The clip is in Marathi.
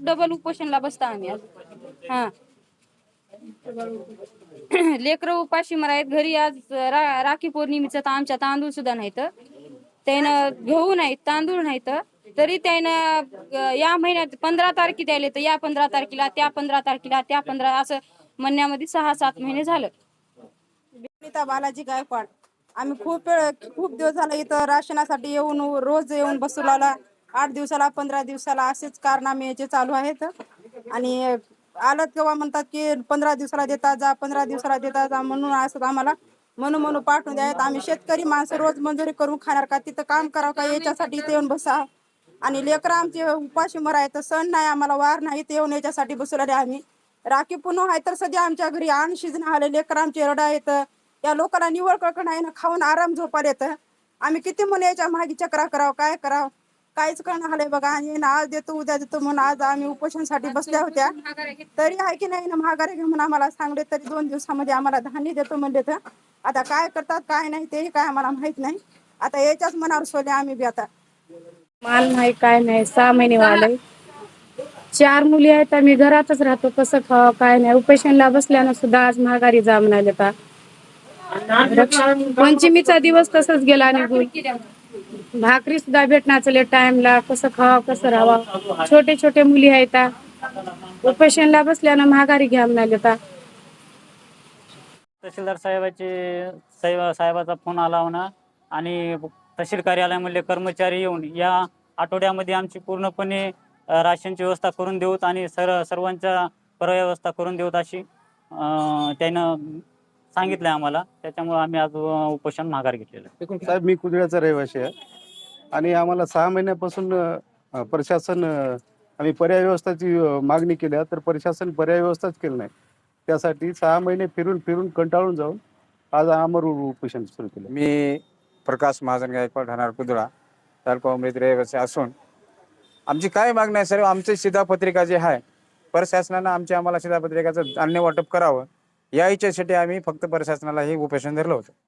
डबल उपोषणला बसता आम्ही आज. हा. लेकर उपाशी मरायत घरी आज रा, राखी पौर्णिमेच तर आमच्या तांदूळ सुद्धा नाहीत. त्यानं घेऊ नाहीत तांदूळ नाहीत. तरी त्यानं या महिन्यात पंधरा तारखे द्यायला तर या पंधरा तारखेला त्या पंधरा तारखेला त्या पंधरा असं म्हणण्यामध्ये सहा सात महिने झालं. बालाजी गायकवाड आम्ही खूप खूप दिवस झाला इथं राशनासाठी येऊन रोज येऊन बसू लागला. आठ दिवसाला पंधरा दिवसाला असेच कारनामे याचे चालू आहेत. आणि आलं तेव्हा म्हणतात की पंधरा दिवसाला देता जा पंधरा दिवसाला देता जा म्हणून असत आम्हाला म्हणून म्हणून पाठवून द्यायत आम्ही शेतकरी माणसं रोज मंजुरी करून खाणार का? तिथं काम करावं का? याच्यासाठी इथे येऊन बसा. आणि लेकरं आमचे उपाशी मरायत सण नाही आम्हाला वार नाही. ते येऊन याच्यासाठी बसवलेले आम्ही. राखी पुन्हा आहे तर सध्या आमच्या घरी आण शिजणं आले. लेकर आमचे रडा येत या लोकांना निवड कळकण आहे ना खाऊन आराम झोपायला येतं. आम्ही किती म्हणून याच्या मागे चक्रा करावं काय करावं? काहीच करणं आलंय बघा. आणि ना आज देतो उद्या देतो म्हणून आज आम्ही उपोषणसाठी बसल्या होत्या. तरी आहे की नाही ना महागारी घे म्हणून आम्हाला सांगले तरी दोन दिवसामध्ये आम्हाला धान्य देतो म्हणले तर. आता काय करतात काय नाही तेही काय आम्हाला माहीत नाही. आता याच्याच मनावर सोले आम्ही बी आता. माल नाही काय नाही सहा महिने वाले. चार मुली आहेत आम्ही घरातच राहतो कसं खावं काय नाही. उपेशनला बसल्यानं सुद्धा आज महागारी जा म्हणाले आता. पंचमीचा दिवस तसंच गेला निघून भाकरी सुद्धा भेटणार चले टाइमला कसं खावं कसं राहावं. छोटे छोटे मुली आहेत. उपेशनला बसल्यानं महागारी घ्या म्हणाले आता. तहसीलदार साहेबाचे साहेब साहेबाचा फोन आला होता आणि तहसील कार्यालयामधले कर्मचारी येऊन या आठवड्यामध्ये आमची पूर्णपणे राशनची व्यवस्था करून देऊत आणि सर सर्वांच्या व्यवस्था करून देऊत अशी त्यानं सांगितलं आम्हाला. त्याच्यामुळे आम्ही आज उपोषण माघार घेतलेलं. साहेब मी कुदळ्याचा रहिवासी आहे. आणि आम्हाला सहा महिन्यापासून अ, प्रशासन अ, आम्ही पर्याय व्यवस्थाची अ, मागणी केल्या तर प्रशासन पर्याय व्यवस्थाच केलं नाही. त्यासाठी सहा महिने फिरून फिरून कंटाळून जाऊन आज आमर उपोषण सुरू केलं. मी प्रकाश महाजन गायकवाड राहणार कुदळा तालुका अमृत रहिवासी असून आमची काय मागणी आहे सर्व आमची शिधापत्रिका जे आहे प्रशासनानं आमची आम्हाला शिधापत्रिकाचं धान्य वाटप करावं या इच्छेसाठी आम्ही फक्त प्रशासनाला हे उपोषण धरलं होतं.